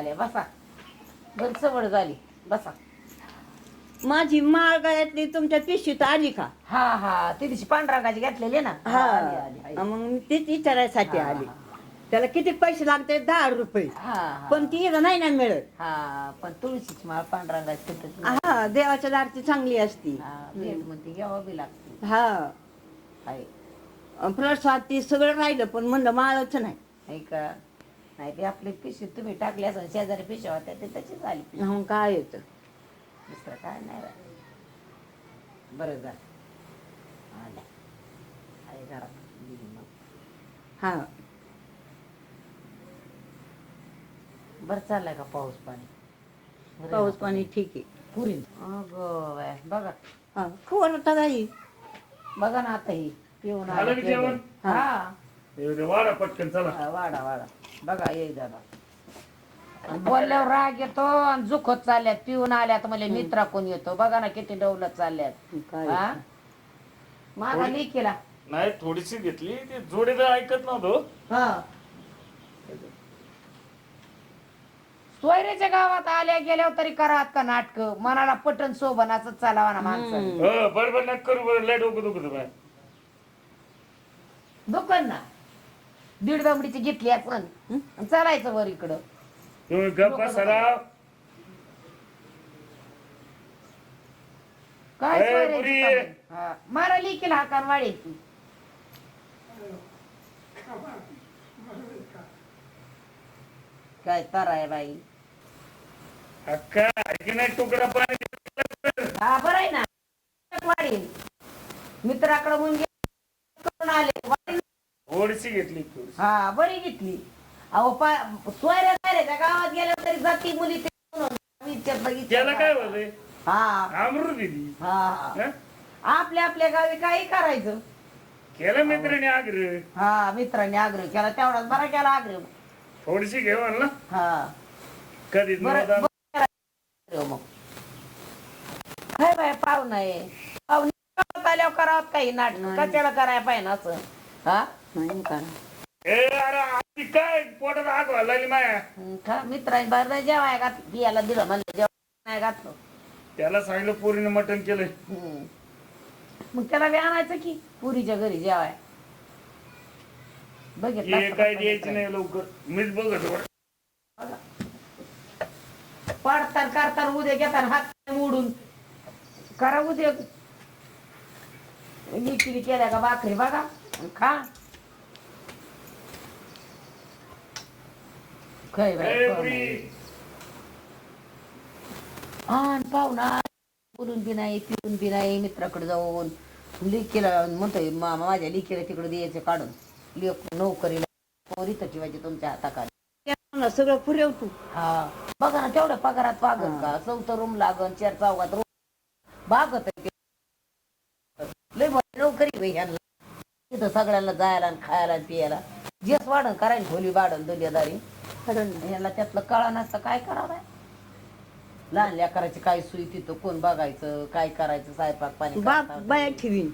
आल्या बसा. बरं सवड झाली. बसा. माझी माळ गळ्यातली तुमच्या पिशवीत आली का? हा हा. ते दिवशी पांढरांगाची घातलेली ना. हा. आली, आली, आली. मग मी तीच विचारायसाठी हा, आली. त्याला किती पैसे लागते? दहा रुपये. हा हा. पण ती इथं नाही ना मिळत. हा पण तुळशीची माळ पांढरांगाची हा देवाच्या दारची चांगली असती. हा भेट म्हणते घ्यावं बी लागते. हा. प्रसाद ती सगळं राहिलं पण म्हणलं माळच नाही. नाही का? नाही ते आपली पिशवी तुम्ही टाकली असं शेजारी पिशव्या होत्या ते तशी झाली. पिशवी. मग काय येतं? दुसरं काय नाही राहिलं. बरं झालं. आल्या. आहे घरात दिली मग. हा. बरं चाललाय का पाऊस पाणी? पाऊस? पाणी ठीक आहे. पुरी? अगं बाय बघा. हा. खबर होता काही बघा ना आता ही. पिऊन झालं आलं की केलं. जेवण? हा. वाढा पटकन चला. हा, वाडा वाडा. बघा ये दादा. आणि बोलल्यावर राग येतो आणि जुखत चालल्यात पिऊन आल्यात म्हणजे मित्रा कोण येतो? बघा ना किती डवलत चालल्यात. काय हा? माझा केला नाही थोडीशी घेतली ते जोडीदार ऐकत नव्हतो. हा. सोयऱ्याच्या गावात आल्या गेल्यावर तरी करात का नाटक. मनाला पटन शोभनाच चालावा ना माणसाने. हो बरोबर नका करू बरं लय डोकं दुखत बाय दुकान ना. दीड दमडीची घेतली आपण आणि चालायचं वर इकडं. तुम्ही गप्पा सरा काय ए, पुरी. कामं? हा, मारा लिखील हाकान वाढेल काय तर आहे बाई. अक्का ऐकी नाही तुकडा पाणी हा बरं आहे ना. वाढेल. मित्राकडे मुंगे करून आले. थोडीशी घेतली थोडीशी हा बरी घेतली. अहो पा सोयऱ्या सोयऱ्याच्या गावात गेल्या तरी जाती मुली ते. त्याला काय हा. अमृत दिली. हा. हा. हं? आपल्या आपल्या गावी काही करायचं. केला मित्राने आग्रह? हा मित्रांनी आग्रह केला. तेवढाच बरा केला आग्रह. थोडीशी घेऊ ना? हा. कधी बरं नव्हता. बरं केला आग्रह मग. काय बाय पाहुणा आहे. पाहुणे गावात आल्यावर करावं काही नाटक? कशाला करायला पाहिजे ना असं? हा? नाही का ए अरे आधी काय? पोटात आग व्हायला लागली माया खा मित्रांनी बरं जेवाय घात बियाला दिलं म्हणलं जेवण नाही घातलं. त्याला सांगितलं पोरीने मटण केलंय. मग त्याला बी आणायचं की पुरीच्या घरी जेवाय. बघितलं हे असतं काय का द्यायची मित्राने? नाही लवकर. मीच बघत होतो. पाडतान करतान उद्या घेताना हात मोडून. करा उद्या. लिकिरी केल्या का भाकरी बघा. आणि खा. काय बाई. आण पाहुणा बोलून बी नाही पिऊन बी नाही मित्राकडे जाऊन. लिकीला म्हणतोय मामा माझ्या लिकीला तिकडे द्यायचं काढून. लेक नोकरीला पोरी तर ठेवायची तुमच्या हाताखाली. सगळं पुरेव तू. हा बघा ना तेवढ्या पगारात पागल का? चौथं रूम लागन चार चौघात रूम. बागत. लय नोकरी बाई ह्यांना. तिथं सगळ्यांना जायला आणि खायला आणि पियाला. जेस वाढन करायला खोली वाढन दुनियादारी. ह्याला त्यातलं कळा नसतं काय करावं? लहान लेकराची काय सुई तिथं? कोण बघायचं? काय करायचं? स्वयंपाक पाणी बाप बाया ठेवीन.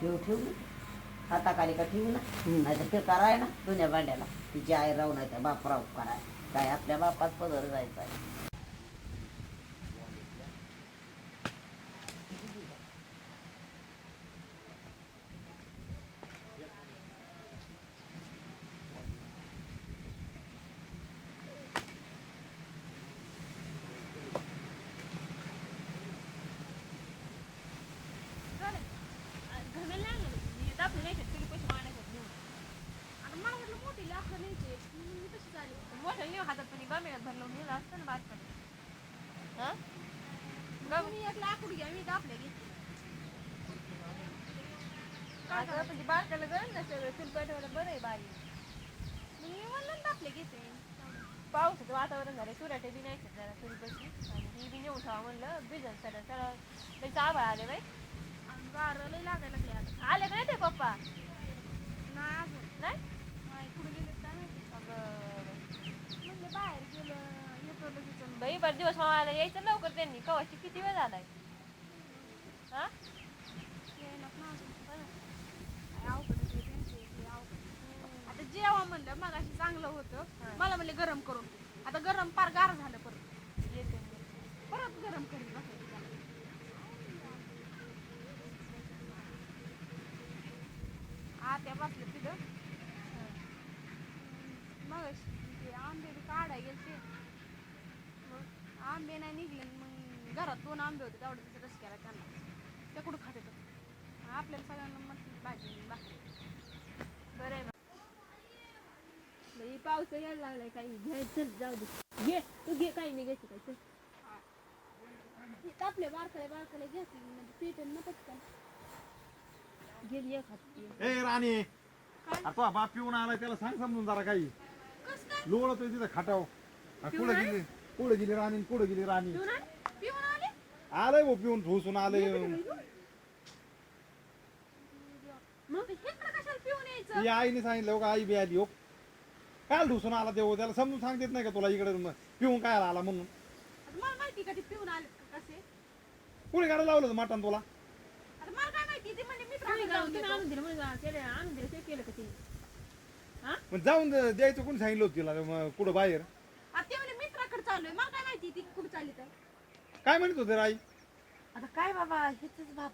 ठेवू ठेवू? हाताखाली का ठेवू ना? नाही तर कराय ना दुन्या भांड्याला. तिची आई राहू नाही तर बाप राहू कराय. काय आपल्या बापाच पदर जायचा आहे. कर लो मेरा ना बात कर हां? मी एक लाकूड घ्या मी कापले की. अगं म्हणजे बारकाला गरम ना सगळं चूल पेटवायला बरं आहे बारी. मग मी म्हणलं कापले घेते पावसाचं वातावरण झालं चुराटे बी नाही जरा चुलपैकी आणि ही बी नेऊन ठेवा म्हणलं बिजन सर सर त्याचा आभाळ आले बाई. गारं लई लागायला लागले आता. आले का नाही ते पप्पा? नाही बाई बरं दिवस मामाला यायचं लवकर त्यांनी. कवाची किती वेळ झालाय? हा. आता जेव्हा म्हणलं मग अशी चांगलं होतं. मला म्हणले गरम करून आता गरम पार गार झालं परत. येते परत गरम बसायचं त्याला. आत्या बसलं तिथं. मग ते आंबे बी काढाय गेलते. आंबे नाही निघले मग घरात दोन आंबे होते तेवढे रस केला त्यांना. ते कुठं खात येतं आपल्याला सगळ्यांना मस्त भाजी भाकरी. बरं आहे बाई पाऊस यायला लागलाय काही. घे चल जाऊ दे. घे तू घे काही नाही घ्यायचं काय चल. आपले बारकाले बारकाले घेतले म्हणजे पेटेल ना पटकन गेली एक हात ए राणी. आता तो बाप पिऊन आलाय त्याला सांग समजून जरा काही. लोळतोय तिथं खाटाव कुठं गेली? कुठं गेली राणी कुठं गेली राणी? पिऊन आले? आलंय भाऊ पिऊन ठोसून आलंय. मग इकडं कशाला पिऊन यायचं? ती आईने सांगितलं हो का आई बी आली हो. काय ढुसून आला देऊ त्याला समजून सांगतेत नाही का तुला इकडे म- पिऊन काय आला म्हणून? आता मला माहिती का ते पिऊन आले का कसे? कुणी गाडं लावलं होतं मटण तुला? आता मला काय माहिती ते म्हणजे तुम्ही मित्र जाऊन तुम्ही आणून दिलं म्हणजे केलं आणून दिलं ते केलं का तिने मग जाऊन द- द्यायचं कोणी सांगितलं होतं तिला मग कुठं बाहेर? आता ते मित्राकडे चाललोय मला काय माहिती ती कुठे चालली तर. काय म्हणत होते रे आई आता काय बाबा हेच बाप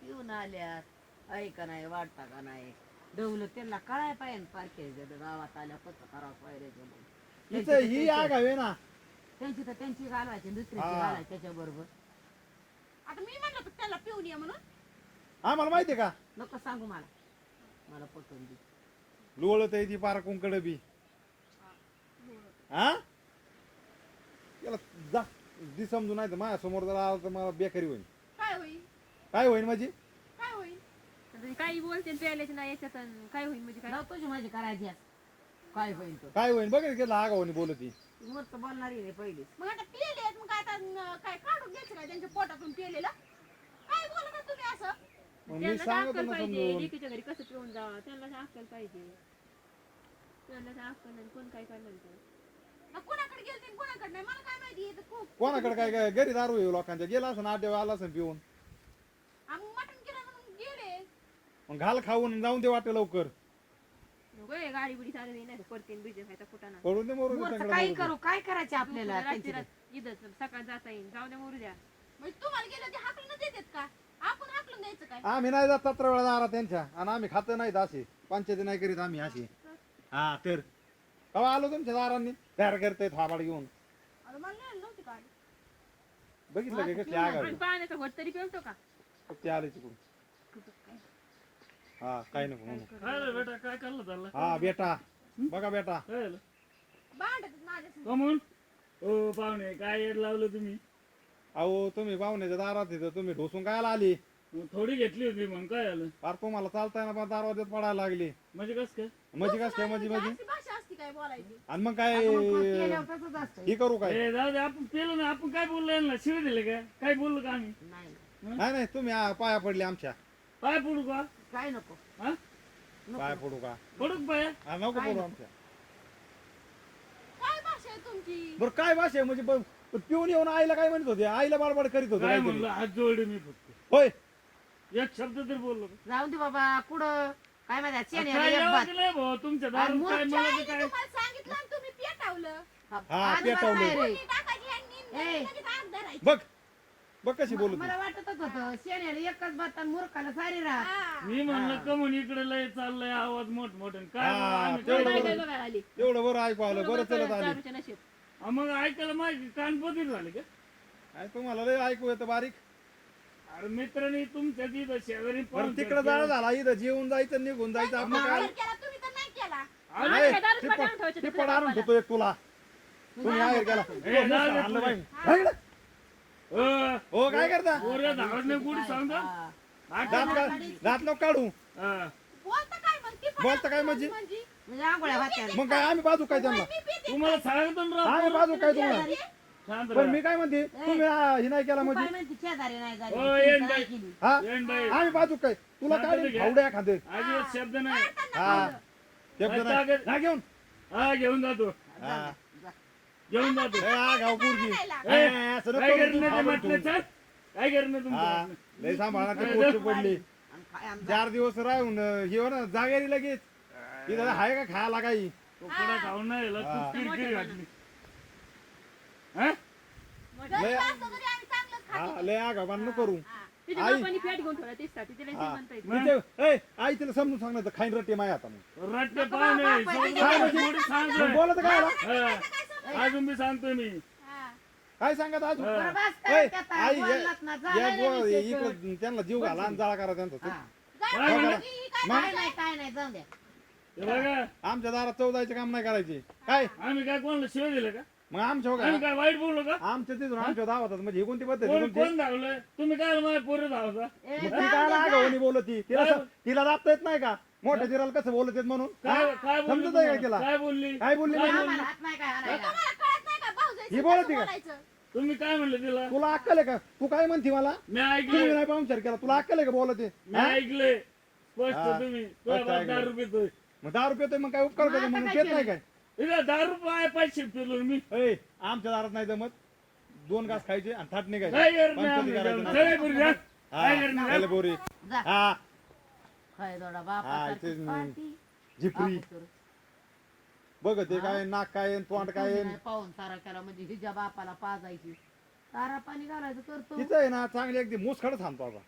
पिऊन आल्यात. ऐका नाही वाटता का नाही? डवलं त्यांना कळाय पाहिजे. पारखे गावात आल्या कसं करावं पाहिजे ही आग हवे ना. त्यांची तर त्यांची घालवायची दुसऱ्याची हा. घालायची त्याच्या बरोबर आता मी म्हणलं होतं त्याला पिऊन ये म्हणून. आम्हाला माहितीये का? नको सांगू मला. मला पटवून दे. लोळत आहे ती पारा कुंकड बी. हा? याला जा. दी समजून नाही तर माझ्यासमोर जर आला तर मला बेकारी होईल काय होईल काय होईल माझी? काय होईल आता काही बोलते प्यायल्याचे नाही याच्यात काय होईल म्हणजे काय? तुझी माझी करायची आज. काय होईल तो? काय होईल बघ केला आगावणी बोलत. बोलणारी रे पहिली मग आता पिलेले आहेत मग काय आता न- काय काढून घ्यायचं काय त्यांच्या पोटातून पिलेलं? काय बोलत तुम्ही असं? मग मी त्यांना सांगतो अक्कल ना पाहिजे समजून. लेकीच्या घरी कसं पिऊन जावं. त्यांना अक्कल पाहिजे. त्यांना अक्कल नाही कोण काय करणार ते. मग कोणाकडे गेलते आणि कोणाकडे नाही? मला काय माहिती तर खूप कोणाकडे काय काय? घरी दारू येऊ लोकांच्या. गेला असं आठ आला असं पिऊन. आम्ही मटण केलं म्हणून गेले. मग घाल खाऊन जाऊन दे वाटे लवकर. नको हे गाडी बिडी चालू नाही पडून दे मोरू मोरचं काही करू? काय करायचे आपल्याला रात्री त्यांची इथं सकाळ जाता येईल. जाऊ द्या मोरू द्या. म्हणजे तुम्हाला गेलं ते हाकलून देतात का? आपण हाकलून द्यायचं काय? आम्ही नाही जात सतरा वेळा दारा त्यांच्या. आणि आम्ही खात नाहीत असे. पंचायती नाही करीत आम्ही असे. हा तर आलो तुमच्या दारांनी. तयार करताय थाबाड घेऊन. आता मला नाही नव्हती काय बघितलं का कसली आग आणि हवी पाण्याचा घोट तरी पिवतो का? ते आले तिकडून हा काय नको म्हणू काय रे बेटा? काय करलं चाललं? हा बेटा. बघा बेटा. काय झालं? भांडत माझ्या कमून? ओ पाहुणे काय येड लावलं तुम्ही? अहो तुम्ही पाहुण्याच्या दारात येतं तुम्ही ढोसून काय आली? मग थोडी घेतली होती मग काय झालं? फार तुम्हाला चालताय ना पण दरवाज्यात पडायला लागली. म्हणजे कस काय? म्हणजे काय काय म्हणजे म्हणजे? अशी भाषा असती काय बोलायची? आणि मग काय केल्यावर तसंच असतं. हे करू काय? ए जाऊ दे आपण पेलो ना आपण काय बोललो यांना? शिव दिले का? काय बोललो का आम्ही? नाही. नाही नाही तुम्ही आ, पाया पडले आमच्या. पाय पडू का? काय नको? हा? पाया पडू का? पडू का पाया? हा, नको पडू आमच्या. काय भाषा आहे तुमची? बरं काय भाषा आहे? म्हणजे ब- पिऊन येऊन आईला काय म्हणत होते? आईला बाडबाड करीत होते काय काहीतरी. म्हणलं? हात जोडले मी फक्त. होय. एक शब्द तरी बोललो का? जाऊ दे बाबा कुठं? काय माहिती काय नाही भाऊ? तुमच्या दारू मूर्ख काय मला आईने ते काय? तुम्हाला सांगितलं आणि तुम्ही पेटावलं? हा, अजिबात पेटवलं. नाही रे. कोणी टाकायची आणि ए. लगेच आग धरायची. बघ बघ कशी बोलत मला वाटतच होतं शेण्याला एकच बात आणि मूर्खाला सारी राहत. हा. मी म्हणलं कमून इकडे लय चाललंय आवाज मोठ मोठे काय हा, बाबा आम्ही तेवढं आली. एवढं बरं ऐकू आलं बरं चलत आली. हा, मग ऐकायला माझी कानपतीर झाले का? काय तुम्हाला लय ऐकू येतं बारीक. अरे मित्रांनी तुमच्या तिथं शेजारी तिकडं जाणं झाला इथं जेवून जायचं निघून जायचं आपण काय? विचार केला तुम्ही तर नाही केला. नाही, काय दारूच टिप्पण- पाठवून ठेवायचं टिप्पण आणून ठेवतो एक तुला. तुम्ही गेला. ए, आणलं. बाई. इकडं. अ, हो काय करता? पोरं धावत गुढी सांगतो दात का- दात नको काढू. हा. बोलता काय मग? ती पण बोलता काय आपली म्हणजे? म्हणजे. म्हणजे आंघोळ्या मग काय आम्ही बाजू काय त्यांना? तुम्हाला सांगतो ना राव, आम्ही बाजू काय तुम्हाला? शांत पण. मी काय म्हणते तुम्ही आ, हे नाही केला काय म्हणजे? म्हणते शेजारी नाही झाली ओ, येईन तुमचं बाई. नाही केली. हा? येईन बाई. आम्ही बाजू काय? तुला काय. फावड्या खाते अजिबात शब्द नाही. हा. शब्द काय नाही. ताकद? ना घेऊन. हा घेऊन जातो. हा घेऊन जातो. ए, हा गाव पोरगी. ए, ए, असं नको काय करू करणं तू, ते फावडं म्हटलं तू. चल. काय करणं हा तुमचं? लय सांभाळा ते पोस्ट पडली. आणि काय आमचं- चार दिवस राहून अं, हे हो ना जागेरी लगेच. तिथं आहे का खायला काही? तुकडा खाऊन नाही हा. तू किरकिरी हा? लय. हा, लय करू तिच्या आई. बापाने फॅट घेऊन ठेवला तेचसाठी तिला हा. म्हणता येत तिथे- ए, आई तिला समजून सांग ना खाईन रट्टे माय आता मग रट्टे? थोडी सांगतोय. बोलत काय आला? हा. अजून मी सांगतोय मी हा. काय सांगत आज. बरं बस ए, काय त्यात आई बोललात ना, या झालं ना गो- विषय इकडं त्यांना जीव घाला आणि जाळा करा त्यांचा हा. जाऊ काय दे, म्हणलं? ही काय मग? काय नाही काय नाही जाऊ द्या हे बघा आमच्या दारात चौदायचे काम नाही करायचे काय आम्ही काय कोणाला शिव दिलं का मग आमच्या हो आम्ही काय वाईट बोललो का आमच्या तिथून आमच्या दावातात म्हणजे ही कोणती पद्धत आहे कोण तुमची? कोण तुम्ही काय माझ्या पोरं धावता मग ती काय जाऊ आगावणी बोलत तिला? स- तिला दाबता येत नाही का मोठ्या जिराला कसं बोलत येत म्हणून काय हा? काय बोलली समजत आहे का तुम्हाला? तिला काय बोलली काय बोलली काय नाही? आम्हाला हात नाही काय हाणायला. तुम्हाला कळत नाही का भाऊजाईचं ही बोलत कसं आहे का? बोलायचं? तुम्ही काय म्हणलं तिला तुला अक्कल आहे का तू काय म्हणते मला मी तुम्ही ऐकले नाही पाहुणचार केला तुला अक्कल आहे का बोलत आहे? मी हा? ऐकले स्पष्ट हा. तुम्ही अच्छा, ऐकलं. दारू पितोय मग दहा रुपये मग काय उपकार करतो म्हणून पेत नाही काय इथं दारू पाय पैसे पिलो मी ए, आमच्या दारात नाही जमत दोन घास खायचे आणि थाट नाही आम्ही. चला जा. करत हा, नाही, चल जा. बोरी जा. हा काय हा. झिपरी. बघ ते काय नाक काय तोंड काय पाहून सारा केला म्हणजे हिच्या बापाला पाजायची सारा पाणी घालायचं करतो तिचं आहे ना चांगली अगदी मुसखड थांबतो आता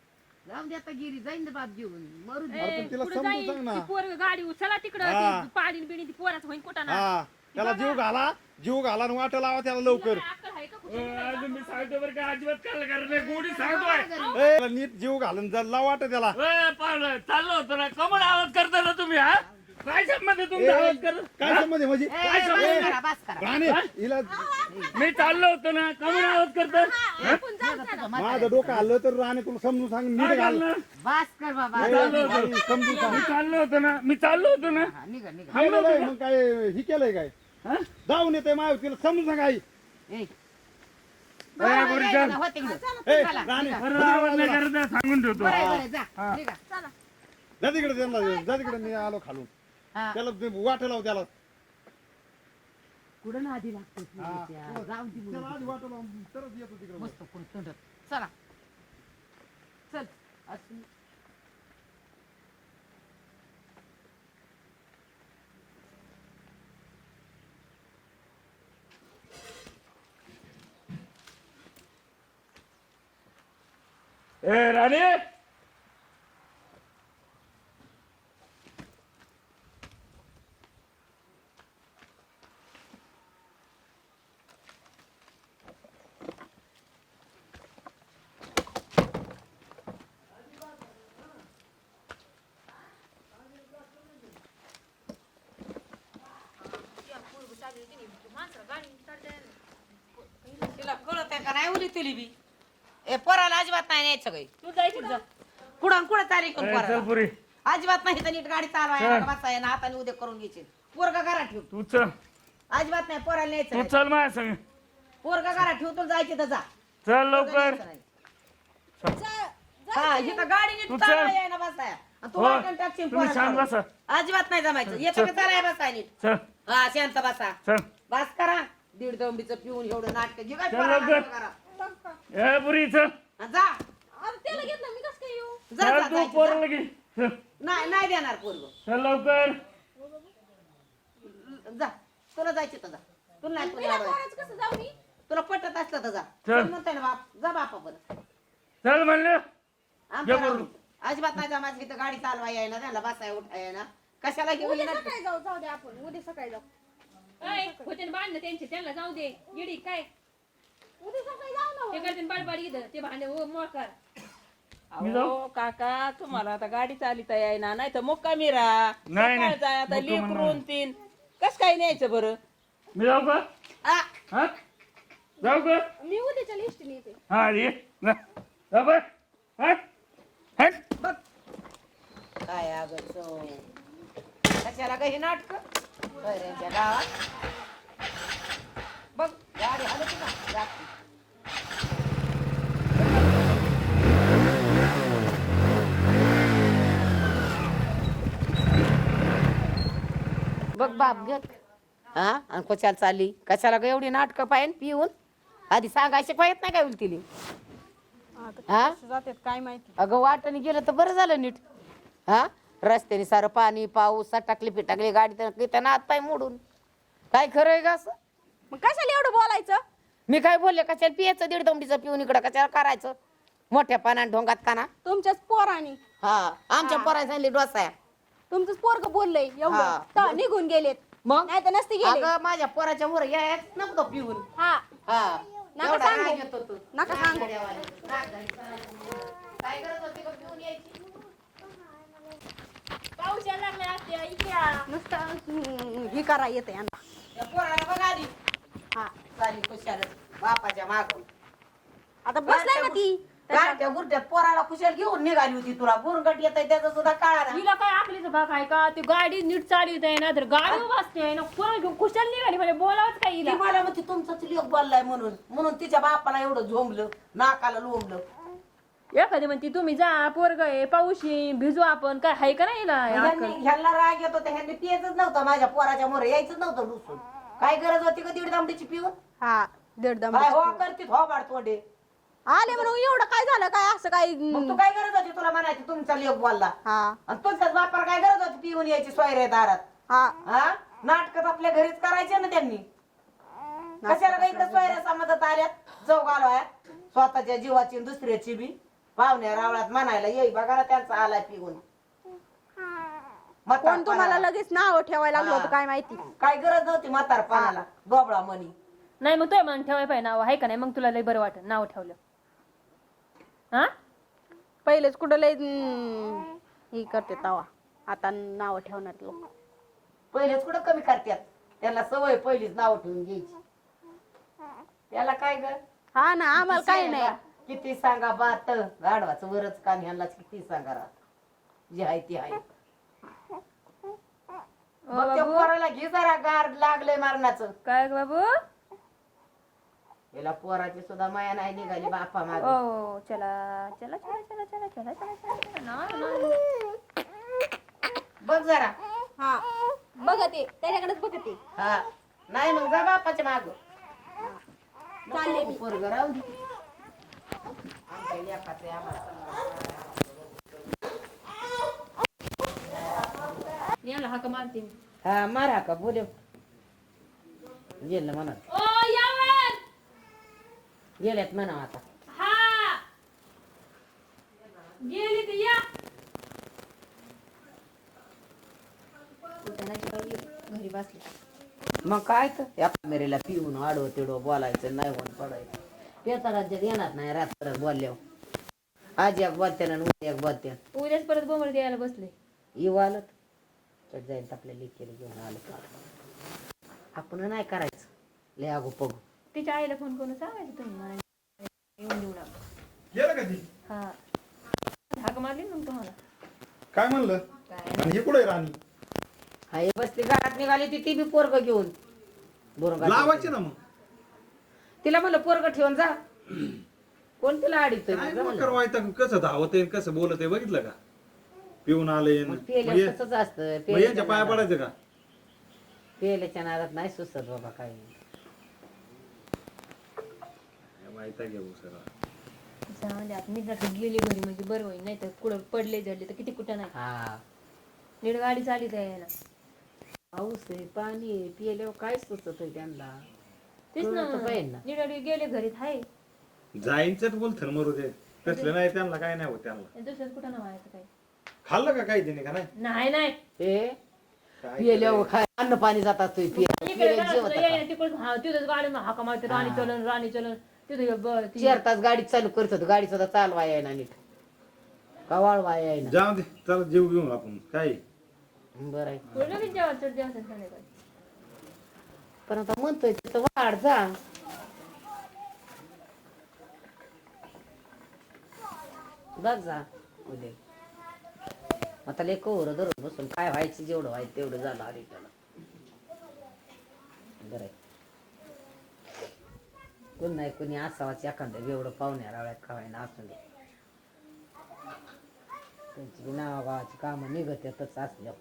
जाऊन द्या आता गिरी जाईन ना बाप घेऊन. मरू दे. अरे पण तिला पुढे समजून जाईल सांग ना. ती पोर गाडी उचला तिकडं हा. ती पाडी बिडी ती पोराचं होईन कुठं ना? हा. त्याला जीव घाला जीव घाला आणि वाट लावा त्याला लवकर. अक्कल आहे का अ, कुठं अजून मी सांगतो बरं का अजिबात काय करत नाही? गोडी सांगतोय. ए, त्याला नीट जीव घालून जा लाव वाट त्याला. ए, पाहुणं, चाललो होतो ना. कमळ आवाज करता ना तुम्ही हा? काय संबंध तुमचा? ए, आवाज करत काय संबंध आहे म्हणजे? ए, बस करा, बस करा. राणे हिला मी चाललो होतो ना कमळ आवाज करतो. माझं डोकं आलं तर राणे तुला समजून सांग काय घाल. चाललं बस कर बाबा. ए, बाई, समजून सांग. मी चाललो होतो ना मी चाललो होतो ना. हा, निघा निघा. थांबलो होतो मग काय ही केलंय काय? हा? जाऊन येते माय तिला समजून सांग आई. ए. ए, बरं, चल. होते इकडं. ए, चला, राणे. निघा. बरं आवाज नाही करत आहे, सांगून ठेवतो. बरं बरं जा निघा. चला. जा तिकडे त्यांना जा तिकडे मी आलो खालून. हा. त्याला ते वाट लाव त्याला. कुठं नादी लागतो हा. जाऊन ती त्याला मुलगी. आधी वाट लाव तरच येतो तिकडे मस्त कुठं तोंडात. चला चल असं ए राणे तिला कळत आहे का नाही उली तुली बी? ए पोराला अजिबात नाही न्यायचं काही तू जायची जा. कुठं कुठं चाली कोण ए, चल पोराला पुरी. अजिबात नाही तर नीट गाडी चालवायला चल. बसाय ना हाताने उद्या करून घ्यायची. पोरगा घरात ठेव. तू चल. अजिबात नाही पोराला न्यायचं तू नाही. चल माझ्या संग. पोरगा घरात ठेव तुला जायचे तर जा. चल लवकर. न्यायचं नाही. हा इथं गाडी नीट तू चल. चालवाय ना बसाय. आणि तू हो वाटण टाकशील तुम्ही शांत पोराला. बसा. अजिबात नाही जमायचं. येतं का चालाय बसाय नीट. चल. हा शांत बसा. चल. बस करा. दीड दंबीचं पिऊन एवढं नाटक घे काय चल पोराला लवकर. नाटकं करा. ए पुरी चल. हा, जा. अरे त्याला घेतलं मी कसं काय येऊ? जा, जा, चल तू जायचं, जा. पोरला घे. चल. नाही नाही देणार पोरग. चल लवकर. जा. तुला जायचे तर जा. तुला नाही. पोराचं कसं जाऊ मी? तुला पटत असलं तर जा. चल. पण म्हणतोय ना बाप जा बापा बरं चल म्हणलं. आमच्या जा. अजिबात नाही जमायचं इथं गाडी चालवाय ना त्यांना बसाय उठाय ना कशाला घेऊन उद्या येणार? सकाळी जाऊ जाऊ दे आपण उद्या सकाळी जाऊ. ऐ, होते ना त्यांचे त्यांना जाऊ दे. येडी काय? उद्या सकाळी जाऊ ना ते करते बडबड इथं ते भांडे ओ मोकार मी जाऊ? अहो काका तुम्हाला आता गाडी चालिता येईना नाही तर मुक्का मिरा? नाही, आता मुक्काम लेकरून तीन. कस काय न्यायचं बरं? मी जाऊ का? आ, हा? जाऊ का? मी उद्याच्या हा ये. हट. हट. काय अगं कशाला काही नाटक? गावात. बघ गाडी हलत का जाती. बघ बाप घेत हा? आणि कशाला चालली? कशाला ग एवढी नाटकं पाहिजे पिऊन? आधी सांगायचे पाहिजेत नाही काय उलतीली हा? जातात काय माहिती? अगं वाटाने गेलं तर बरं झालं नीट. हा? रस्त्याने सारं पाणी पाऊस टाकली पिटाकली गाडी तर त्यांना हात पाय मोडून. काय खरं आहे का असं? मग कशाला एवढं बोलायचं? मी काय बोलले कशाला पियाचं दीड दमडीचं पिऊन इकडं कशाला करायचं? मोठ्या पाण्यात ढोंगात काना. तुमच्याच पोरानी. हा आमच्या पोराने सांगली डोसा तुमचंच पोरग बोललंय हा. एवढं तर निघून गेलेत. मग? नाही तर नसते गेले. अगं माझ्या पोराच्या वर यायच नव्हतं पिऊन. हा. हा. नका एवढा सांगू. राग येतो तू. नका सांगू. काय गरज होती गं पिऊन यायची पाऊस यायला लागलाय आत्या, इकडे या. नुसतं हे करा येते यांना. त्या पोराला बघ आधी. हा. चाली खुशालच बापाच्या मागून आता बसलाय ना ती. गाठ्या गुरट्यात पोराला खुशाल घेऊन निघाली होती तुला. बुरगट येत त्याचा सुद्धा काळा ना हिला काय आपलीच भाग आहे का? ती गाडी नीट चालवत आहे ना तर गाडी वाचते ना. कोण घेऊन कुशाल निघाली म्हणजे बोलावंच काय ती हिला मला म्हणते तुमचाच लेख बोललाय म्हणून. म्हणून तिच्या बापाला एवढं झोंबलं नाकाला लोंबलं. एखादी म्हणती तुम्ही जा पोरग आहे पाऊस येईन भिजू आपण काय हाय का नाही हिला? ह्यांनी- अक्कल? ह्यांना राग येत होता ह्यांनी पियचंच नव्हतं माझ्या पोराच्या मोर यायचंच नव्हतं डुसून काय गरज होती का दीड दामडीची पिऊन? हा दीड दम काय हो करते हो बाड तोंडे? आले म्हणून एवढं काय झालं काय असं काय? मग तू काय गरज होती तुला म्हणायची तुमचा लेख बोलला? हा. आणि तुमच्याच बापाला काय गरज होती पिऊन यायची सोयरे दारात? हा. हा? नाटकात आपल्या घरीच करायचे ना त्यांनी. कशाला काही इकडे सोयऱ्या समाजात आल्यात? चौक आलोय स्वतःच्या जीवाची आणि दुसऱ्याची बी. पाहुण्या रावळात म्हणायला येई बघा ना त्यांचा आलाय पिऊन. कोण तुम्हाला लगेच नाव ठेवायला लागलं होतं. काय माहिती? काय गरज नव्हती म्हातारपणाला गोबळा मनी नाही मग तो म्हणून ठेवाय पाहिजे नाव आहे का नाही? मग तुला लय बरं वाटत नाव ठेवलं. हा? पहिलेच कुठं लय हे करते तवा. आता नाव ठेवणार लोक. पहिलेच कुठं कमी करतात? त्याला सवय पहिलीच नाव ठेवून घ्यायची. त्याला काय ग? हा ना आम्हाला काय नाही. किती सांगा बात? गाढवाचं वरच काम ह्यांनाच किती सांगा रात? जी आहे ती आहे. मग त्या पोराला घे जरा गार लागलंय मारणाचं. काय ग बाबू? याला पोराची सुद्धा माया नाही निघाली बापा माग. ओ चला चला चला चला चला चला चला चला. चला नाही, नाही. बघ जरा. हा. बघते. त्याच्याकडेच बघते. हा. नाही मग जा बापाच्या माग. चालले मी. पोरग राहू दे. आम्हाला हाक मारते मी. हा मारा का बोले गेलं म्हणा. ओ यावर! गेल्यात म्हणा आता. हा! गेली तर या! घरी बसली. मग काय तर या मेरीला पिऊन आडवं तिडवं बोलायचं नाही होऊन पडायचं. पेचा राज्यात येणार नाही रात्र बोलल्यावर. आज एक बोलते ना उद्या एक बोलते उद्याच परत बोंबड द्यायला बसले. येऊ आलं तर. जाईल आपल्या लेकीला घेऊन आलं का आपण नाही करायचं. लय अगो पगू. तिच्या आईला फोन करून सांगायचं तुम्ही मला. येऊन देऊ नका. गेलं का ती? हा. हाक मारली ना मग तुम्हाला. काय म्हणलं? काय? आणि हे कुठे राणी? हा हे बसली घरात निघाली ती ती बी पोरग घेऊन. बोरगा लावायची ना मग. तिला म्हणलं पोरग ठेवून जा. कोण तिला अडीच काय मग करवायचं कसं धावत आहे कसं बोलत आहे बघितलं का? पिऊन आले पेल्या तसंच असतं यांच्या पाया पडायचं का? पेल्याच्या नादात नाही सुचत बाबा काही. माहिती आहे घेऊ सर जाऊ मी जर गेली घरी म्हणजे बरं होईल नाही तर कुठं पडले जडले तर किती कुठं नाही. हा. नीट गाडी चाली यायला. पाऊस आहे पाणी आहे पिल्यावर काय सुचत आहे त्यांना? तेच ना पाहिजे ना. नीट गेले घरी हाय जाईनच बोलतं मरू दे. तसलं नाही त्यांना काय नाही होत त्यांना. कुठं खाल्लं का काही त्याने का नाही? नाही नाही. हे काय पिल्यावर काय अन्न पाणी जात असतो इकडे घरात यायला तिकडं हा तिथंच गाडी हाका मारते राणी चलन राणी चलन. तिथं ती- चार तास गाडी चालू करत होतो गाडी सुद्धा चालवा यायना नीट. कवाळ वाया जाऊ दे चला जीव घेऊन आपण काय? बरं आहे. पण आता म्हणतोय तिथं वाढ जा. बघ जा उद्या आता लय कोर धरून बसून काय व्हायचं जेवढं व्हायचं तेवढं झालं अरे त्याला. बरं. कोण नाही कोणी असावाच एखादं एवढं पाहुण्या रावळ्यात खावायला असून. दे त्यांची बी नावागावाची कामं निघत येतच असल्या.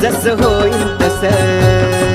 जस होईल तसं.